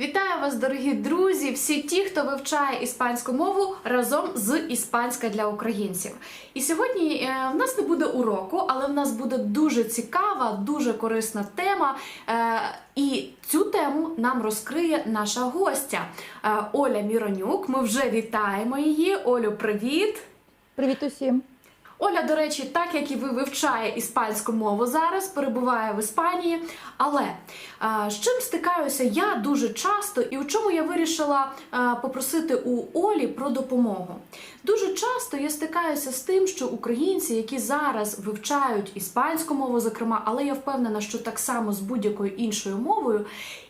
Вітаю вас, дорогі друзі! Всі ті, хто вивчає іспанську мову разом з іспанська для українців. І сьогодні е, в нас не буде уроку, але в нас буде дуже цікава, дуже корисна тема. Е, і цю тему нам розкриє наша гостя е, Оля Міронюк. Ми вже вітаємо її. Олю, привіт! Привіт усім! Оля, до речі, так як і ви вивчає іспанську мову зараз, перебуває в Іспанії. Але а, з чим стикаюся я дуже часто, і у чому я вирішила а, попросити у Олі про допомогу? Дуже часто я стикаюся з тим, що українці, які зараз вивчають іспанську мову, зокрема, але я впевнена, що так само з будь-якою іншою мовою.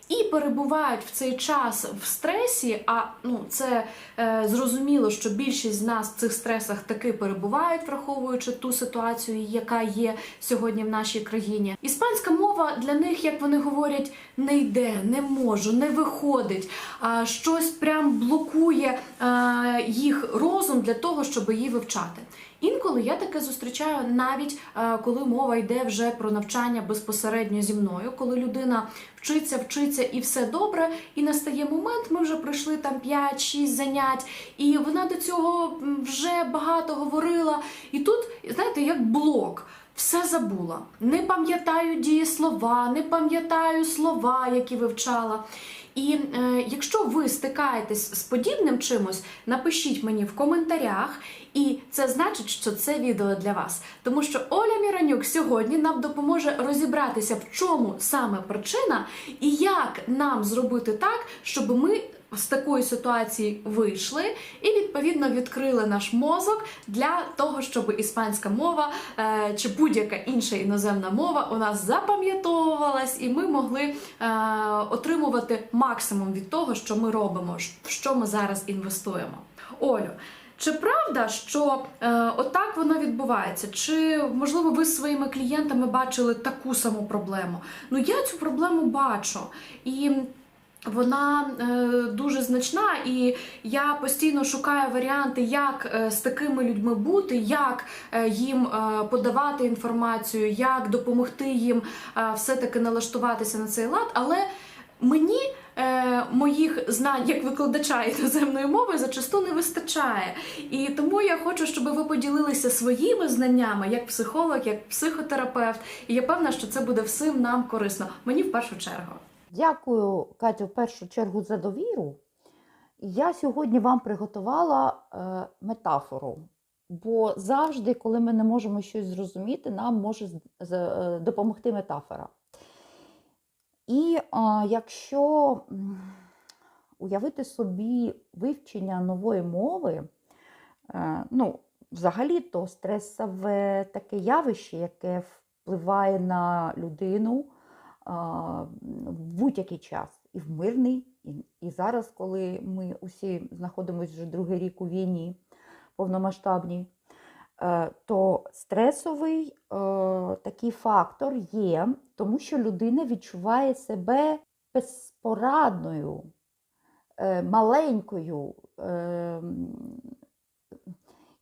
І перебувають в цей час в стресі. А ну це е, зрозуміло, що більшість з нас в цих стресах таки перебувають, враховуючи ту ситуацію, яка є сьогодні в нашій країні. Іспанська мова для них, як вони говорять, не йде, не можу, не виходить. А щось прям блокує е, їх розум для того, щоб її вивчати. Інколи я таке зустрічаю навіть е, коли мова йде вже про навчання безпосередньо зі мною, коли людина вчиться, вчиться і все добре, і настає момент, ми вже пройшли там 5-6 занять, і вона до цього вже багато говорила. І тут, знаєте, як блок. Все забула. Не пам'ятаю дієслова, не пам'ятаю слова, які вивчала. І е, якщо ви стикаєтесь з подібним чимось, напишіть мені в коментарях, і це значить, що це відео для вас. Тому що Оля Міранюк сьогодні нам допоможе розібратися, в чому саме причина, і як нам зробити так, щоб ми. З такої ситуації вийшли і відповідно відкрили наш мозок для того, щоб іспанська мова е, чи будь-яка інша іноземна мова у нас запам'ятовувалась, і ми могли е, отримувати максимум від того, що ми робимо, в що ми зараз інвестуємо. Олю, чи правда, що е, отак воно відбувається? Чи можливо ви з своїми клієнтами бачили таку саму проблему? Ну я цю проблему бачу і. Вона е, дуже значна, і я постійно шукаю варіанти, як е, з такими людьми бути, як е, їм подавати інформацію, як допомогти їм все-таки налаштуватися на цей лад. Але мені моїх знань як викладача іноземної мови зачасту не вистачає. І тому я хочу, щоб ви поділилися своїми знаннями як психолог, як психотерапевт. І я певна, що це буде всім нам корисно. Мені в першу чергу. Дякую, Катю, в першу чергу за довіру. Я сьогодні вам приготувала е, метафору, бо завжди, коли ми не можемо щось зрозуміти, нам може е, допомогти метафора. І е, якщо уявити собі вивчення нової мови, е, ну, взагалі то стресове таке явище, яке впливає на людину в будь-який час, і в мирний, і, і зараз, коли ми усі знаходимося вже другий рік у війні повномасштабній, е, то стресовий е, такий фактор є, тому що людина відчуває себе безпорадною, е, маленькою.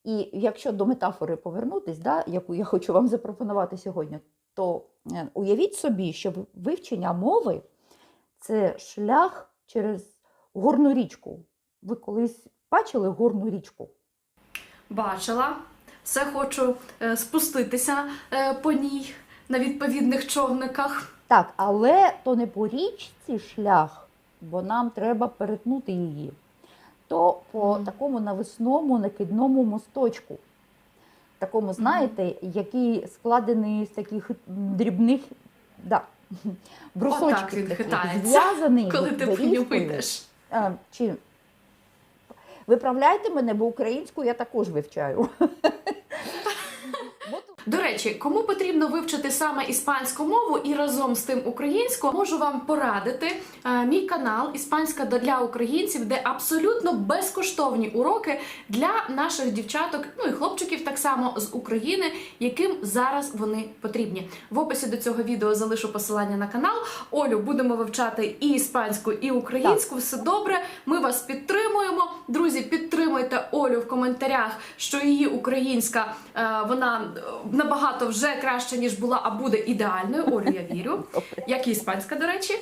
І якщо до метафори повернутись, да, яку я хочу вам запропонувати сьогодні, то уявіть собі, що вивчення мови це шлях через горну річку. Ви колись бачили горну річку? Бачила, все хочу е, спуститися е, по ній на відповідних човниках. Так, але то не по річці шлях, бо нам треба перетнути її, то по такому нависному накидному мосточку. Такому, знаєте, який складений з таких дрібних да, брусочків, зв'язаний Коли ти по доріжкою. йдеш. А, чи... Виправляйте мене, бо українську я також вивчаю. Речі, кому потрібно вивчити саме іспанську мову і разом з тим українську, можу вам порадити е, мій канал Іспанська для українців, де абсолютно безкоштовні уроки для наших дівчаток, ну і хлопчиків так само з України, яким зараз вони потрібні. В описі до цього відео залишу посилання на канал. Олю, будемо вивчати і іспанську, і українську. Все добре. Ми вас підтримуємо. Друзі, підтримуйте Олю в коментарях, що її українська е, вона е, набагато вже краще ніж була, а буде ідеальною. Олю, я вірю, як і іспанська, до речі.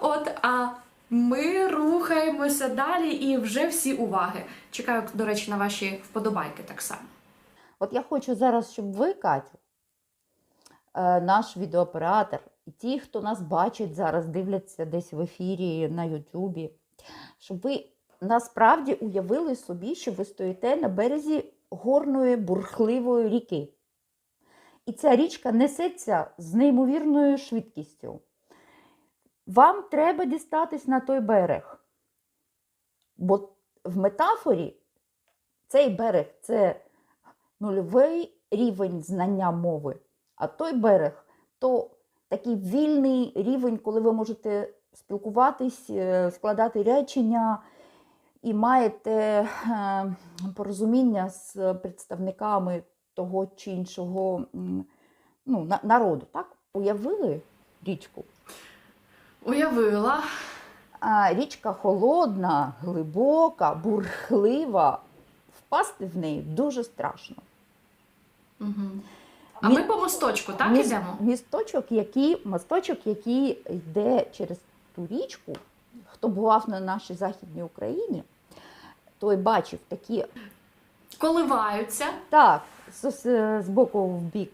От а Ми рухаємося далі і вже всі уваги. Чекаю, до речі, на ваші вподобайки так само. От я хочу зараз, щоб ви, Катю, е, наш відеооператор, і ті, хто нас бачить зараз, дивляться десь в ефірі на Ютубі, щоб ви насправді уявили собі, що ви стоїте на березі горної бурхливої ріки. І ця річка несеться з неймовірною швидкістю. Вам треба дістатись на той берег. Бо в метафорі цей берег це нульовий рівень знання мови, а той берег то такий вільний рівень, коли ви можете спілкуватись, е, складати речення і маєте е, порозуміння з представниками того чи іншого ну, народу. Так? Уявили річку? Уявила. А річка холодна, глибока, бурхлива. Впасти в неї дуже страшно. Угу. А Мі- ми по мосточку, так Міс- ідемо? Місточок, який, мосточок, який йде через ту річку, хто бував на нашій Західній Україні, той бачив такі, Коливаються. так, з, боку в бік.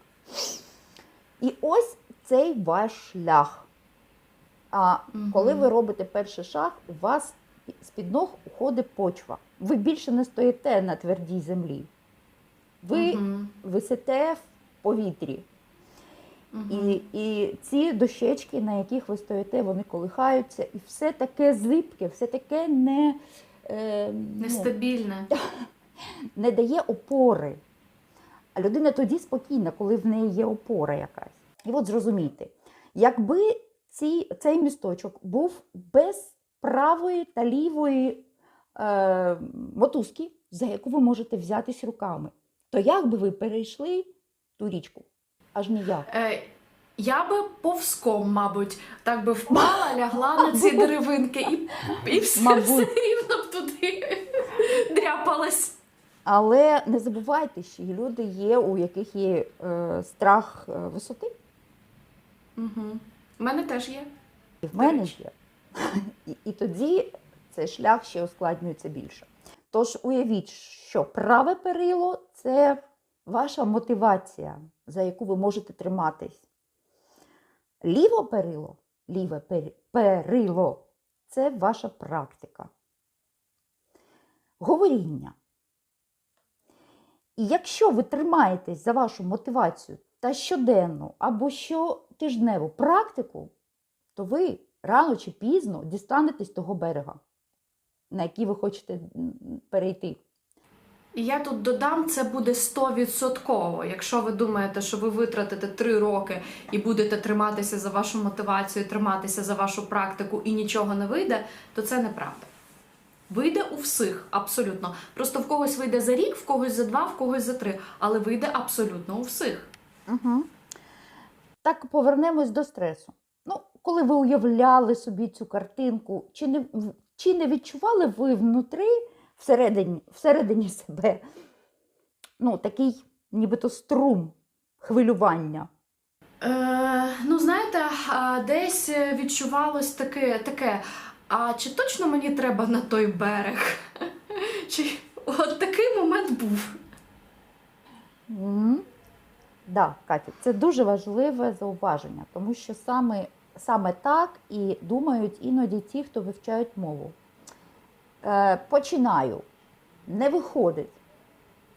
І ось цей ваш шлях. А коли ви робите перший шаг, у вас з-під ног уходить почва. Ви більше не стоїте на твердій землі. Ви висите в повітрі. І, і ці дощечки, на яких ви стоїте, вони колихаються, і все таке злипке, все таке не, е, ну, Нестабільне. не дає опори. А людина тоді спокійна, коли в неї є опора якась. І от зрозумійте, якби ці, цей місточок був без правої та лівої е, мотузки, за яку ви можете взятись руками, то як би ви перейшли ту річку? Аж ніяк. Е, я би повзком, мабуть, так би впала, лягла на ці деревинки і, і все, все рівно б туди дряпалась. Але не забувайте, що люди є, у яких є е, страх е, висоти. Угу. У мене теж є. І в мене є. І, і тоді цей шлях ще ускладнюється більше. Тож уявіть, що праве перило це ваша мотивація, за яку ви можете триматись. Ліве перило, ліве перило це ваша практика. Говоріння. І якщо ви тримаєтесь за вашу мотивацію та щоденну або щотижневу практику, то ви рано чи пізно дістанетесь того берега, на який ви хочете перейти. І я тут додам, це буде 100%. Якщо ви думаєте, що ви витратите 3 роки і будете триматися за вашу мотивацію, триматися за вашу практику і нічого не вийде, то це неправда. Вийде у всіх, абсолютно. Просто в когось вийде за рік, в когось за два, в когось за три, але вийде абсолютно у всіх. Угу. Так повернемось до стресу. Ну, коли ви уявляли собі цю картинку, чи не, чи не відчували ви внутри, всередині, всередині себе ну, такий нібито струм хвилювання? Е, ну, знаєте, десь відчувалось таке, таке. А чи точно мені треба на той берег? Чи от такий момент був? Угу. Да, Катя, це дуже важливе зауваження, тому що саме, саме так і думають іноді ті, хто вивчають мову. Е, починаю, не виходить.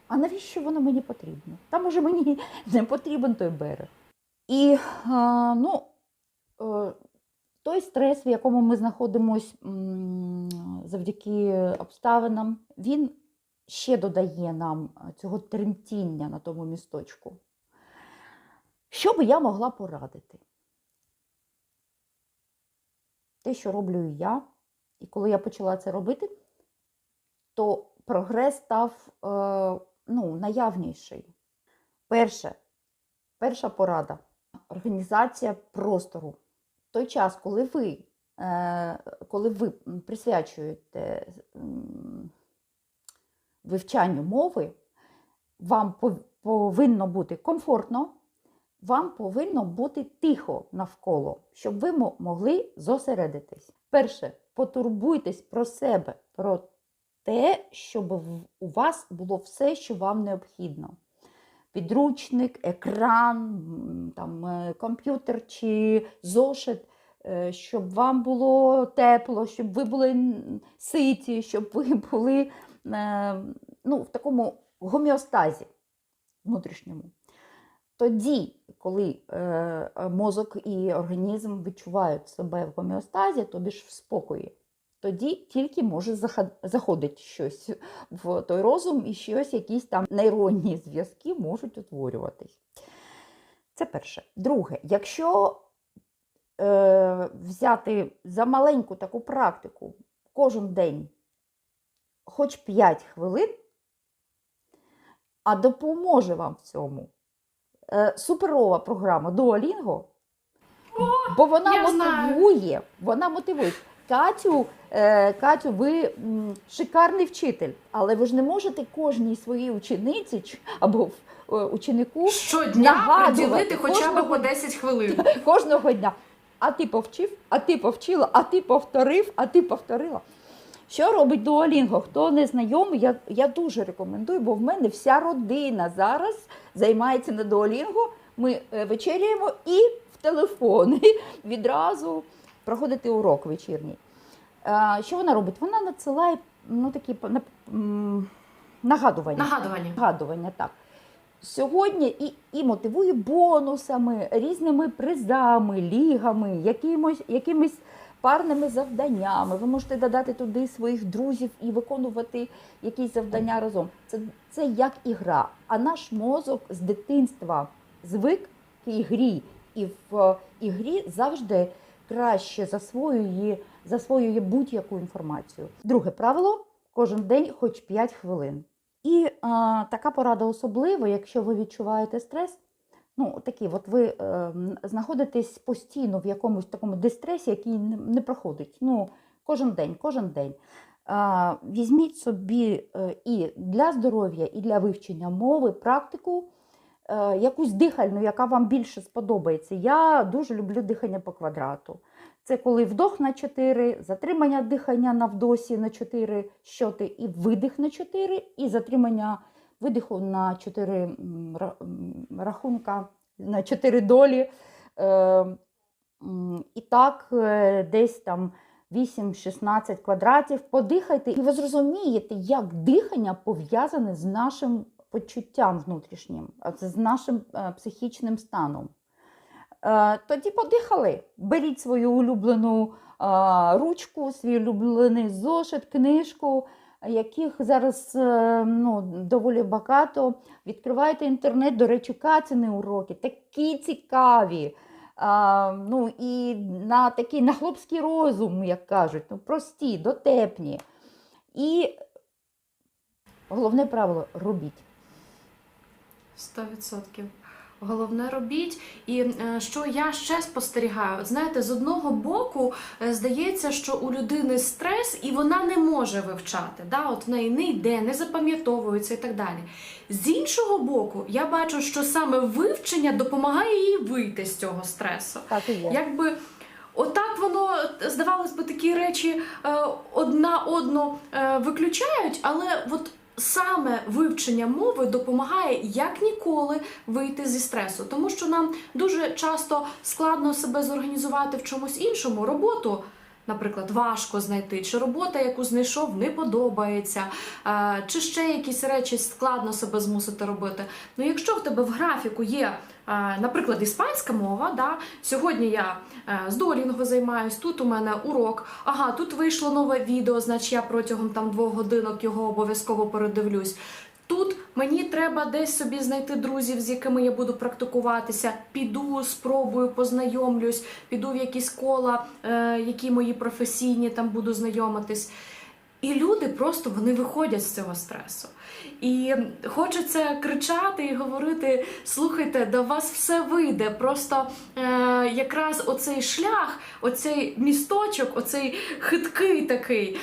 А навіщо воно мені потрібно? Та може мені не потрібен той берег. І е, ну, е, той стрес, в якому ми знаходимося завдяки обставинам, він ще додає нам е, цього тремтіння на тому місточку. Що би я могла порадити? Те, що роблю я, і коли я почала це робити, то прогрес став е, ну, наявніший. Перше, перша порада організація простору. Той час, коли ви, е, коли ви присвячуєте вивчанню мови, вам повинно бути комфортно, вам повинно бути тихо навколо, щоб ви могли зосередитись. Перше, потурбуйтесь про себе, про те, щоб у вас було все, що вам необхідно. Підручник, екран, там, е, комп'ютер чи зошит, е, щоб вам було тепло, щоб ви були ситі, щоб ви були е, ну, в такому гомеостазі внутрішньому. Тоді, коли мозок і організм відчувають себе в гомеостазі, тобі ж в спокої, тоді тільки може заходити щось в той розум і щось, якісь там нейронні зв'язки можуть утворюватись. Це перше. Друге, якщо е, взяти за маленьку таку практику кожен день хоч 5 хвилин, а допоможе вам в цьому е, суперова програма Duolingo, бо вона я знаю. мотивує, вона мотивує. Катю, е, Катю, ви м, шикарний вчитель, але ви ж не можете кожній своїй учениці або е, ученику Щодня Нагадувати приділити хоча б по 10 хвилин. кожного дня. А ти повчив, а ти повчила, а ти повторив, а ти повторила. Що робить Duolingo? Хто не знайомий, я, я дуже рекомендую, бо в мене вся родина зараз займається на Duolingo. Ми е, вечеряємо і в телефони відразу проходити урок вечірній. Е, Що вона робить? Вона надсилає ну, такі нагадування. Нагадування. Нагадування, так. Сьогодні і, і мотивує бонусами, різними призами, лігами, якимось, якимись парними завданнями. Ви можете додати туди своїх друзів і виконувати якісь завдання разом. Це, це як ігра. А наш мозок з дитинства звик к ігрі, і в е, ігрі завжди краще засвоює, засвоює будь-яку інформацію. Друге правило: кожен день хоч 5 хвилин. І а, така порада особливо, якщо ви відчуваєте стрес. Ну, такі, от ви е, знаходитесь постійно в якомусь такому дистресі, який не, проходить. Ну, кожен день, кожен день. А, візьміть собі е, і для здоров'я, і для вивчення мови практику, е, якусь дихальну, яка вам більше сподобається. Я дуже люблю дихання по квадрату. Це коли вдох на 4, затримання дихання на вдосі на 4 щоти, і видих на 4, і затримання видиху на 4 м, ра- м, рахунка, на 4 долі. Е, І так, е, десь там 8-16 квадратів. Подихайте, і ви зрозумієте, як дихання пов'язане з нашим почуттям внутрішнім, з нашим е, психічним станом. Е, Тоді подихали. Беріть свою улюблену ручку, свій улюблений зошит, книжку, яких зараз е, ну, доволі багато. Відкривайте інтернет, до речі, Катіни уроки, такі цікаві. А, ну, і на такий на хлопський розум, як кажуть, ну, прості, дотепні. І головне правило робіть. 100%. Головне робіть. І е, що я ще спостерігаю, знаєте, з одного боку е, здається, що у людини стрес і вона не може вивчати. Да? От в неї не йде, не запам'ятовується і так далі. З іншого боку, я бачу, що саме вивчення допомагає їй вийти з цього стресу. Так і є. Якби отак воно здавалось би, такі речі е, одна одну виключають, але от саме вивчення мови допомагає як ніколи вийти зі стресу, тому що нам дуже часто складно себе зорганізувати в чомусь іншому роботу. Наприклад, важко знайти, чи робота, яку знайшов, не подобається, е, чи ще якісь речі складно себе змусити робити. Ну, якщо в тебе в графіку є, наприклад, іспанська мова, да, сьогодні я е, з Duolingo займаюсь, тут у мене урок, ага, тут вийшло нове відео, значить я протягом там двох годинок його обов'язково передивлюсь. Тут мені треба десь собі знайти друзів, з якими я буду практикуватися. Піду, спробую, познайомлюсь, піду в якісь кола, е, які мої професійні там буду знайомитись. І люди просто вони виходять з цього стресу. І хочеться кричати і говорити: слухайте, до вас все вийде. Просто е, якраз оцей шлях, оцей місточок, оцей хиткий такий.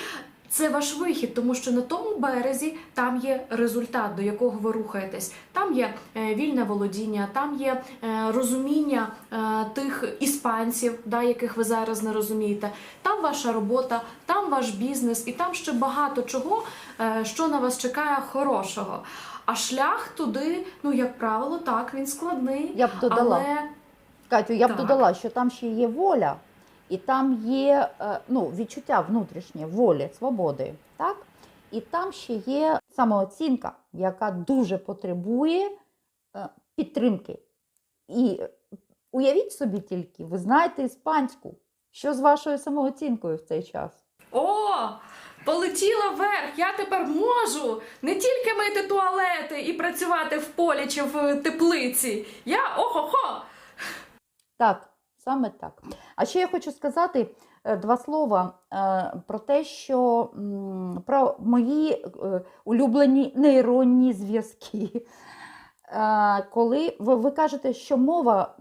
Це ваш вихід, тому що на тому березі там є результат, до якого ви рухаєтесь. Там є е, вільне володіння, там є е, розуміння е, тих іспанців, да, яких ви зараз не розумієте. Там ваша робота, там ваш бізнес, і там ще багато чого, що на вас чекає хорошого. А шлях туди, ну як правило, так він складний. Я б додала. Але Катю, я б Так. додала, що там ще є воля, і там є е, ну, відчуття внутрішнє волі, свободи. Так? І там ще є самооцінка, яка дуже потребує е, підтримки. І уявіть собі тільки, ви знаєте іспанську. Що з вашою самооцінкою в цей час? О, полетіла вверх. Я тепер можу не тільки мити туалети і працювати в полі чи в теплиці. Я охо-хо. Так, саме так. А ще я хочу сказати е, два слова е, про те, що про мої е, улюблені нейронні зв'язки. Коли ви, ви кажете, що мова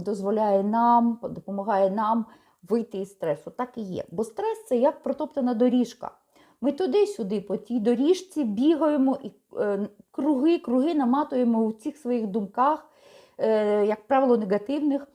дозволяє нам, допомагає нам вийти із стресу, так і є. Бо стрес це як протоптана доріжка. Ми туди-сюди по тій доріжці бігаємо і круги, круги наматуємо у цих своїх думках, як правило, негативних.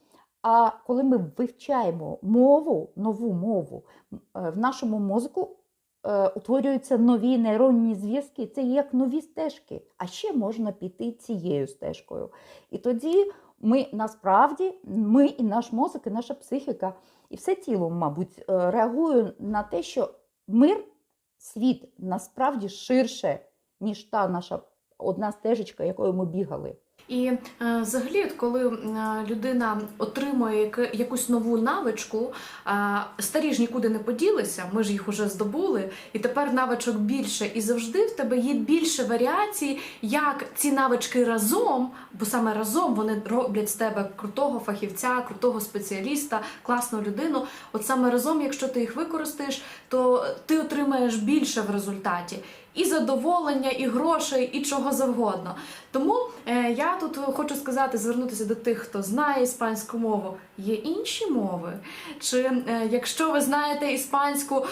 А коли ми вивчаємо мову, нову мову, е, в нашому мозку е, утворюються нові нейронні зв'язки. Це як нові стежки. А ще можна піти цією стежкою. І тоді ми насправді, ми і наш мозок, і наша психіка, і все тіло, мабуть, е, реагує на те, що мир, світ насправді ширше, ніж та наша одна стежечка, якою ми бігали. І е, взагалі, коли е, людина отримує якусь нову навичку, е, старі ж нікуди не поділися, ми ж їх уже здобули, і тепер навичок більше. І завжди в тебе є більше варіацій, як ці навички разом, бо саме разом вони роблять з тебе крутого фахівця, крутого спеціаліста, класну людину. От саме разом, якщо ти їх використаєш, то ти отримаєш більше в результаті. І задоволення, і грошей, і чого завгодно. Тому е, я тут хочу сказати, звернутися до тих, хто знає іспанську мову. Є інші мови. Чи е, якщо ви знаєте іспанську,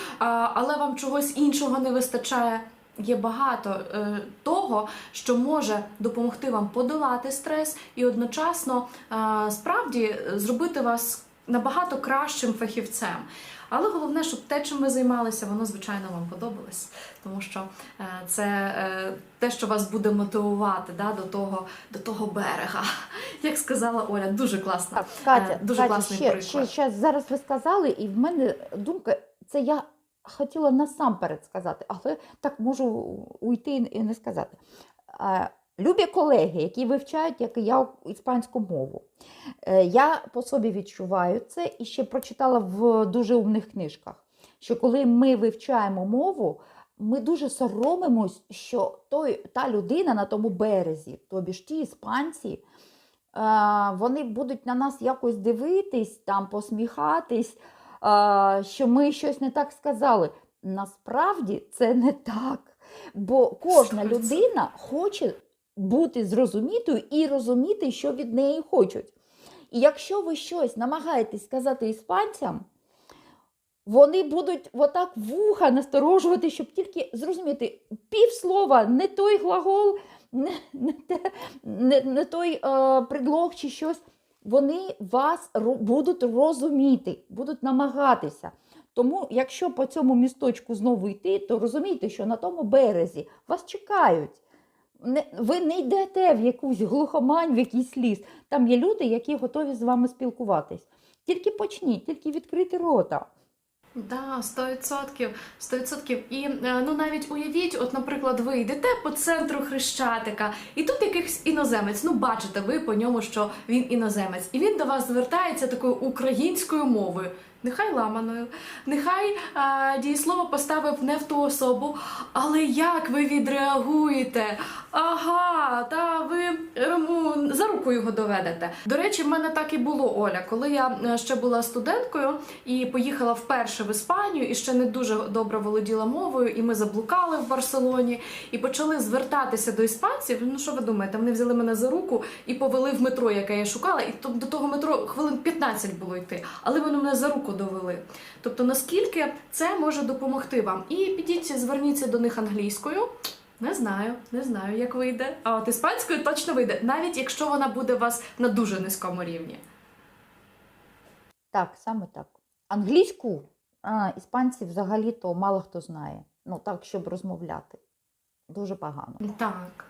але вам чогось іншого не вистачає. Є багато е, того, що може допомогти вам подолати стрес і одночасно е, справді зробити вас набагато кращим фахівцем. Але головне, щоб те, чим ви займалися, воно звичайно вам подобалось, тому що е, це е, те, що вас буде мотивувати да, до того, до того берега. Як сказала Оля, дуже класно. Так, Катя, Е, дуже Катя, класний ще, приклад. ще, ще зараз ви сказали, і в мене думка, це я хотіла насамперед сказати, але так можу уйти і не сказати. Любі колеги, які вивчають, як і я, іспанську мову, е, я по собі відчуваю це і ще прочитала в дуже умних книжках, що коли ми вивчаємо мову, ми дуже соромимось, що той, та людина на тому березі, тобі ж ті іспанці, е, вони будуть на нас якось дивитись, там посміхатись, е, що ми щось не так сказали. Насправді це не так. Бо кожна людина хоче бути зрозумітою і розуміти, що від неї хочуть. І якщо ви щось намагаєтесь сказати іспанцям, вони будуть отак вуха насторожувати, щоб тільки зрозуміти півслова, не той глагол, не, не, те, не, не той е, предлог чи щось. Вони вас будуть розуміти, будуть намагатися. Тому, якщо по цьому місточку знову йти, то розумійте, що на тому березі вас чекають. Не, ви не йдете в якусь глухомань, в якийсь ліс. Там є люди, які готові з вами спілкуватись. Тільки почніть, тільки відкрити рота. Да, 100%, 100%. І е, ну навіть уявіть, от, наприклад, ви йдете по центру Хрещатика, і тут якийсь іноземець. Ну, бачите ви по ньому, що він іноземець, і він до вас звертається такою українською мовою. Нехай ламаною, нехай е, дієслово поставив не в ту особу, але як ви відреагуєте? Ага, та ви йому за руку його доведете. До речі, в мене так і було Оля, коли я е, ще була студенткою і поїхала вперше в Іспанію, і ще не дуже добре володіла мовою, і ми заблукали в Барселоні і почали звертатися до іспанців. Ну що ви думаєте? Вони взяли мене за руку і повели в метро, яке я шукала, і до того метро хвилин 15 було йти. Але вони мене за руку толку довели. Тобто, наскільки це може допомогти вам? І підіть, зверніться до них англійською. Не знаю, не знаю, як вийде. А от іспанською точно вийде, навіть якщо вона буде у вас на дуже низькому рівні. Так, саме так. Англійську а, іспанці взагалі-то мало хто знає. Ну, так, щоб розмовляти. Дуже погано. Так.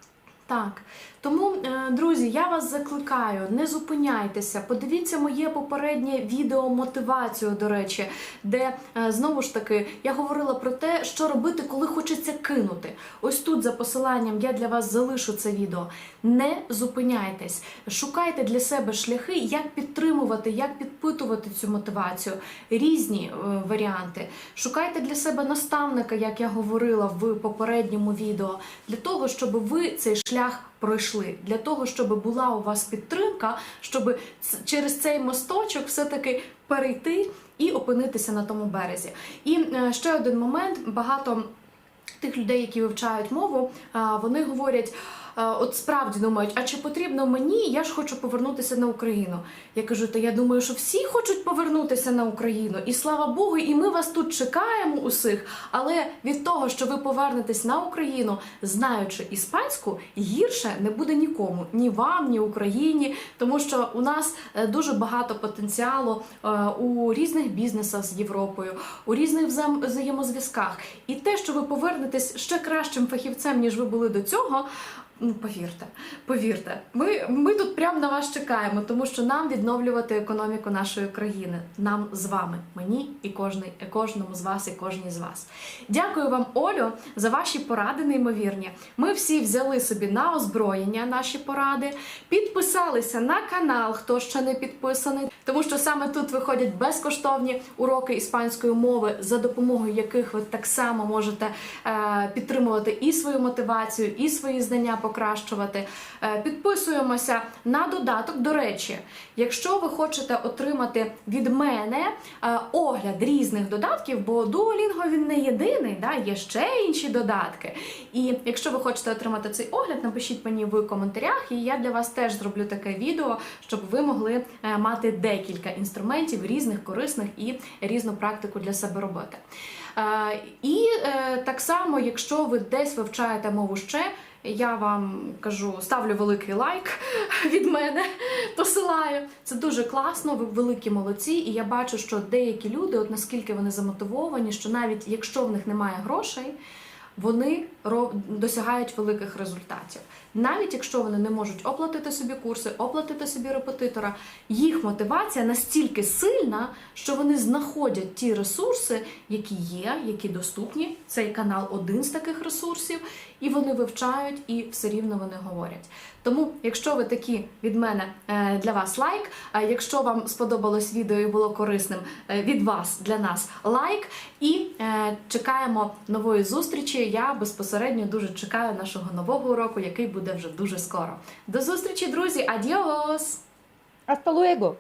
Так, тому, е, друзі, я вас закликаю, не зупиняйтеся. Подивіться моє попереднє відео мотивацію, до речі, де е, знову ж таки я говорила про те, що робити, коли хочеться кинути. Ось тут за посиланням я для вас залишу це відео. Не зупиняйтесь, шукайте для себе шляхи, як підтримувати, як підпитувати цю мотивацію, різні е, варіанти. Шукайте для себе наставника, як я говорила в попередньому відео, для того, щоб ви цей шлях пройшли, для того, щоб була у вас підтримка, щоб через цей мосточок все-таки перейти і опинитися на тому березі. І е, ще один момент: багато тих людей, які вивчають мову, вони говорять. От справді думають, а чи потрібно мені? Я ж хочу повернутися на Україну. Я кажу, та я думаю, що всі хочуть повернутися на Україну, і слава Богу, і ми вас тут чекаємо усіх. Але від того, що ви повернетесь на Україну, знаючи іспанську, гірше не буде нікому, ні вам, ні Україні, тому що у нас е, дуже багато потенціалу е, у різних бізнесах з Європою, у різних взаємозв'язках. І те, що ви повернетесь ще кращим фахівцем, ніж ви були до цього. Ну, повірте, повірте, ми, ми тут прямо на вас чекаємо, тому що нам відновлювати економіку нашої країни, нам з вами, мені і кожний, і кожному з вас, і кожній з вас. Дякую вам, Олю, за ваші поради неймовірні. Ми всі взяли собі на озброєння наші поради, підписалися на канал, хто ще не підписаний, тому що саме тут виходять безкоштовні уроки іспанської мови, за допомогою яких ви так само можете е, підтримувати і свою мотивацію, і свої знання покращувати. Е, підписуємося на додаток. До речі, якщо ви хочете отримати від мене е, огляд різних додатків, бо Duolingo він не єдиний, да, є ще інші додатки. І якщо ви хочете отримати цей огляд, напишіть мені в коментарях, і я для вас теж зроблю таке відео, щоб ви могли е, мати декілька інструментів різних корисних і різну практику для себе робити. Е, І так само, якщо ви десь вивчаєте мову ще. Я вам кажу, ставлю великий лайк від мене, посилаю. Це дуже класно, ви великі молодці. І я бачу, що деякі люди, от наскільки вони замотивовані, що навіть якщо в них немає грошей, вони досягають великих результатів. Навіть якщо вони не можуть оплатити собі курси, оплатити собі репетитора, їх мотивація настільки сильна, що вони знаходять ті ресурси, які є, які доступні. Цей канал один з таких ресурсів, і вони вивчають і все рівно вони говорять. Тому, якщо ви такі від мене е, для вас лайк. А якщо вам сподобалось відео і було корисним е, від вас для нас лайк. І е, чекаємо нової зустрічі. Я безпосередньо дуже чекаю нашого нового уроку, який буде вже дуже скоро. До зустрічі, друзі! Адіос! Hasta luego!